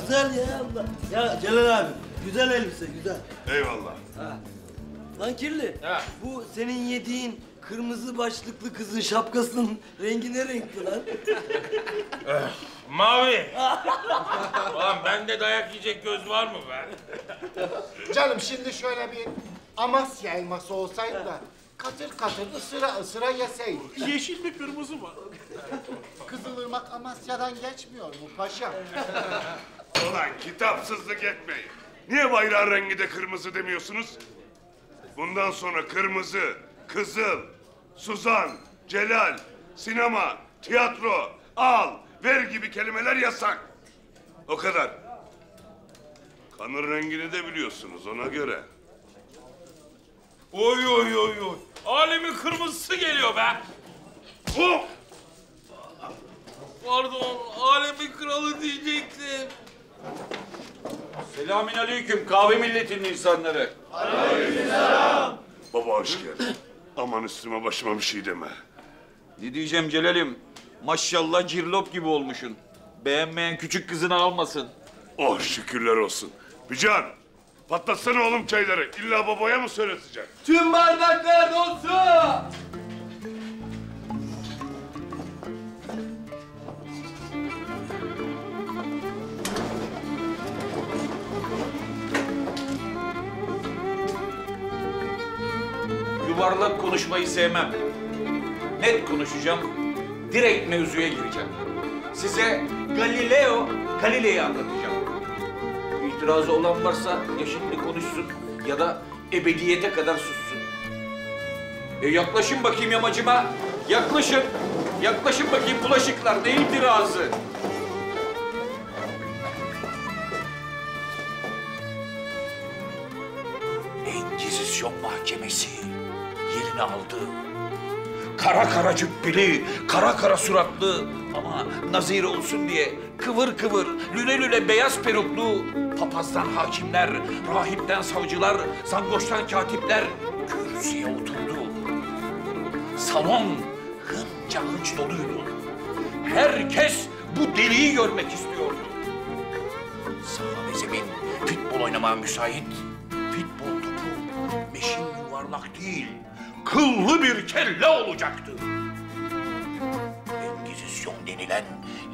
Güzel ya Allah. Ya Celal abi güzel elbise güzel. Eyvallah. Lan kirli. Ha. Bu senin yediğin kırmızı başlıklı kızın şapkasının rengi ne renkli lan? Mavi. Ulan bende dayak yiyecek göz var mı be? Canım şimdi şöyle bir Amasya elması olsaydı da katır katır ısıra ısıra yeseydik. Yeşil mi kırmızı mı? Kızılırmak Amasya'dan geçmiyor mu paşam? Ulan kitapsızlık etmeyin. Niye bayrağın rengi de kırmızı demiyorsunuz? Bundan sonra kırmızı, kızıl, Suzan, Celal, sinema, tiyatro, al, ver gibi kelimeler yasak. O kadar. Kanın rengini de biliyorsunuz ona göre. Oy oy oy oy. Alemin kırmızısı geliyor be. Oh! Pardon, alemin kralı diyecektim. Selamün aleyküm kahve milletinin insanları. Baba hoş geldin. Aman üstüme başıma bir şey deme. Ne diyeceğim Celal'im? Maşallah cirlop gibi olmuşsun. Beğenmeyen küçük kızını almasın. Oh şükürler olsun. Bican, patlatsana oğlum çayları. İlla babaya mı söyletecek? Tüm bardaklar dolsun. Yuvarlak konuşmayı sevmem. Net konuşacağım. Direkt mevzuya gireceğim. Size Galileo Galilei'yi anlatacağım. İtirazı olan varsa ya şimdi konuşsun ya da ebediyete kadar sussun. E yaklaşın bakayım yamacıma. Yaklaşın. Yaklaşın bakayım bulaşıklar. Ne itirazı? Engizisyon Mahkemesi yerini aldı. Kara kara cübbeli, kara kara suratlı ama nazire olsun diye kıvır kıvır, lüle lüle beyaz peruklu papazdan hakimler, rahipten savcılar, zangoştan katipler kürsüye oturdu. Salon hınca hınç doluydu. Herkes bu deliği görmek istiyordu. Saha ve zemin futbol oynamaya müsait. Futbol topu meşin yuvarlak değil, kıllı bir kelle olacaktı. Engizisyon denilen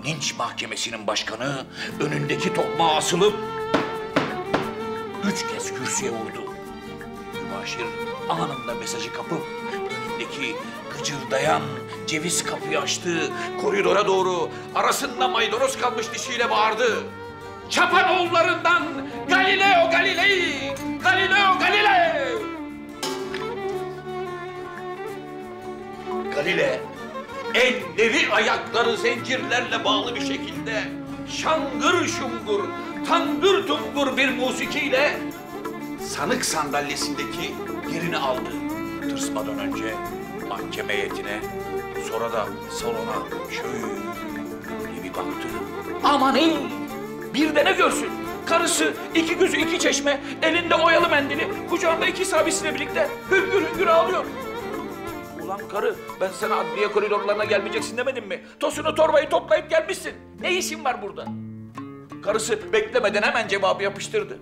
linç mahkemesinin başkanı önündeki tokmağa asılıp üç kez kürsüye vurdu. Mübaşir anında mesajı kapıp önündeki gıcırdayan ceviz kapıyı açtı. Koridora doğru arasında maydanoz kalmış dişiyle bağırdı. Çapanoğullarından Galileo Galilei! Galileo Galilei! Galile, elleri ayakları zincirlerle bağlı bir şekilde şangır şungur, tangır tungur bir musikiyle sanık sandalyesindeki yerini aldı. Tırsmadan önce mahkeme heyetine, sonra da salona şöyle bir baktı. Aman ey! Bir de ne görsün? Karısı, iki gözü iki çeşme, elinde oyalı mendili, kucağında iki sabisiyle birlikte hüngür hüngür ağlıyor. Ulan karı, ben sana adliye koridorlarına gelmeyeceksin demedim mi? Tosunu torbayı toplayıp gelmişsin. Ne işin var burada? Karısı beklemeden hemen cevabı yapıştırdı.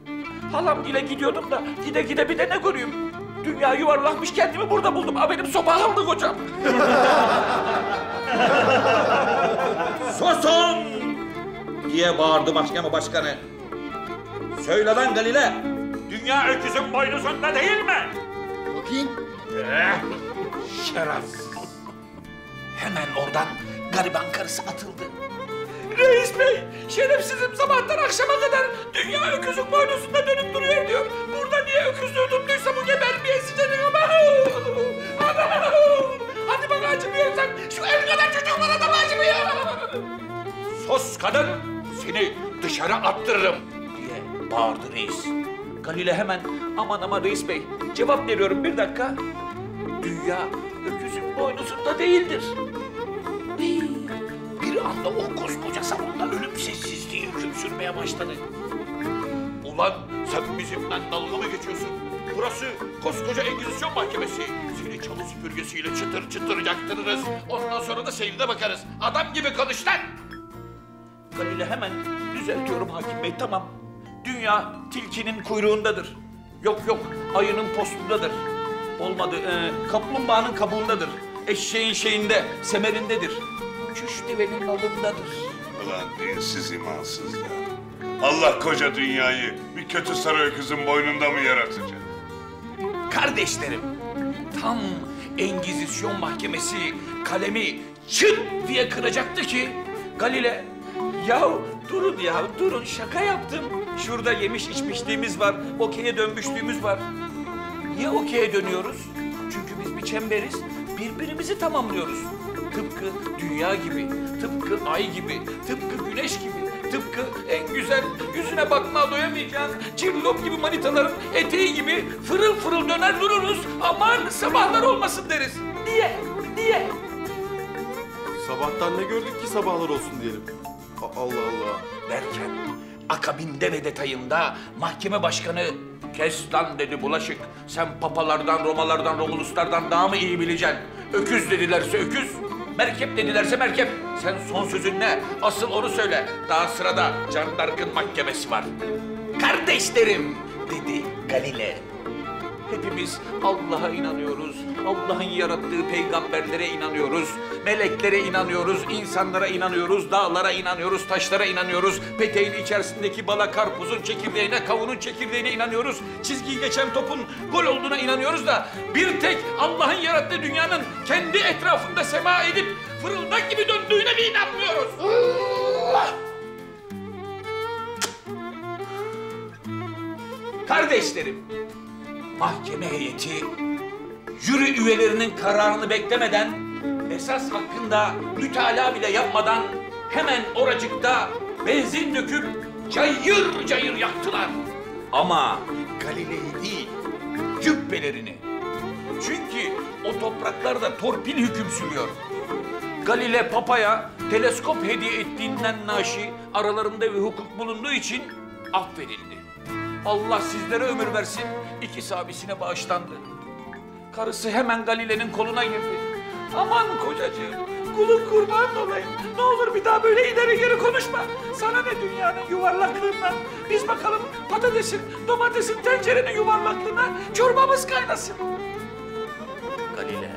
Halam gile gidiyordum da gide gide bir de ne göreyim? Dünya yuvarlakmış kendimi burada buldum. Ha benim sopa aldı kocam. Susun! diye bağırdı mahkeme başkanı. Söyle lan Galile. Dünya öküzün boynuzunda değil mi? Bakayım. Eh, şeref. Hemen oradan gariban karısı atıldı. Reis bey, şerefsizim sabahtan akşama kadar dünya öküzün boynuzunda dönüp duruyor diyor. Burada niye öküzlüğü tuttuysa bu gebermeyesi canım ama. Hadi bana acımıyorsan şu el kadar çocuk bana da mı acımıyor? Sus kadın, seni dışarı attırırım diye bağırdı reis. Galile hemen aman aman reis bey cevap veriyorum bir dakika. Dünya öküzün boynuzunda değildir. Anda o koskoca salonda ölüm sessizliği hüküm sürmeye başladı. Ulan sen bizimle dalga mı geçiyorsun? Burası koskoca Engizisyon Mahkemesi. Seni çalı süpürgesiyle çıtır çıtır yaktırırız. Ondan sonra da seyirde bakarız. Adam gibi konuş lan! Galile hemen Düzeltiyorum hakim bey tamam. Dünya tilkinin kuyruğundadır. Yok yok ayının postundadır. Olmadı ee, kaplumbağanın kabuğundadır. Eşeğin şeyinde, semerindedir. Çüş devenin alındadır. Ulan dinsiz imansız ya. Allah koca dünyayı bir kötü sarı öküzün boynunda mı yaratacak? Kardeşlerim, tam Engizisyon mahkemesi kalemi çıt diye kıracaktı ki Galile, ya durun ya durun şaka yaptım. Şurada yemiş içmişliğimiz var, okey'e dönmüşlüğümüz var. Niye okey'e dönüyoruz? Çünkü biz bir çemberiz, birbirimizi tamamlıyoruz. Tıpkı dünya gibi, tıpkı ay gibi, tıpkı güneş gibi, tıpkı en güzel yüzüne bakma doyamayacağın cillop gibi manitaların eteği gibi fırıl fırıl döner dururuz. Aman sabahlar olmasın deriz. Niye? Niye? Sabahtan ne gördük ki sabahlar olsun diyelim. A- Allah Allah. Derken akabinde ve detayında mahkeme başkanı kes lan dedi bulaşık. Sen papalardan, Romalardan, Romuluslardan daha mı iyi bileceksin? Öküz dedilerse öküz, merkep dedilerse merkep. Sen son sözün ne? Asıl onu söyle. Daha sırada Can Dark'ın mahkemesi var. Kardeşlerim dedi Galile. Hepimiz Allah'a inanıyoruz. Allah'ın yarattığı peygamberlere inanıyoruz. Meleklere inanıyoruz, insanlara inanıyoruz, dağlara inanıyoruz, taşlara inanıyoruz. Peteğin içerisindeki bala, karpuzun çekirdeğine, kavunun çekirdeğine inanıyoruz. Çizgiyi geçen topun gol olduğuna inanıyoruz da bir tek Allah'ın yarattığı dünyanın kendi etrafında sema edip fırıldak gibi döndüğüne mi inanmıyoruz? Kardeşlerim, mahkeme heyeti jüri üyelerinin kararını beklemeden esas hakkında mütalaa bile yapmadan hemen oracıkta benzin döküp cayır cayır yaktılar. Ama Galile'yi değil, cübbelerini. Çünkü o topraklarda torpil hüküm sürüyor. Galile Papa'ya teleskop hediye ettiğinden naşi aralarında bir hukuk bulunduğu için affedildi. Allah sizlere ömür versin, ikisi abisine bağışlandı. Karısı hemen Galile'nin koluna girdi. Aman kocacığım, kulun kurban olayım. Ne olur bir daha böyle ileri geri konuşma. Sana ne dünyanın yuvarlaklığından. Biz bakalım patatesin, domatesin, tencerenin yuvarlaklığına çorbamız kaynasın. Galile,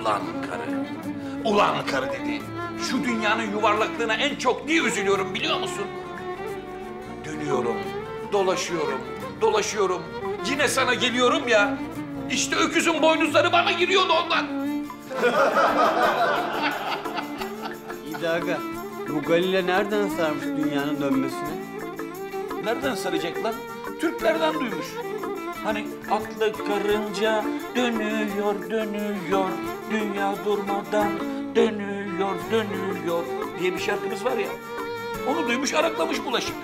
ulan karı, ulan karı dedi. Şu dünyanın yuvarlaklığına en çok niye üzülüyorum biliyor musun? Dönüyorum, dolaşıyorum, dolaşıyorum. Yine sana geliyorum ya. İşte öküzün boynuzları bana giriyordu ondan. İdaga, bu Galile nereden sarmış dünyanın dönmesine? Nereden saracak lan? Türklerden duymuş. Hani aklı karınca dönüyor, dönüyor, dünya durmadan dönüyor, dönüyor diye bir şarkımız var ya. Onu duymuş, araklamış bulaşık.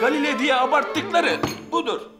Galile diye abarttıkları budur.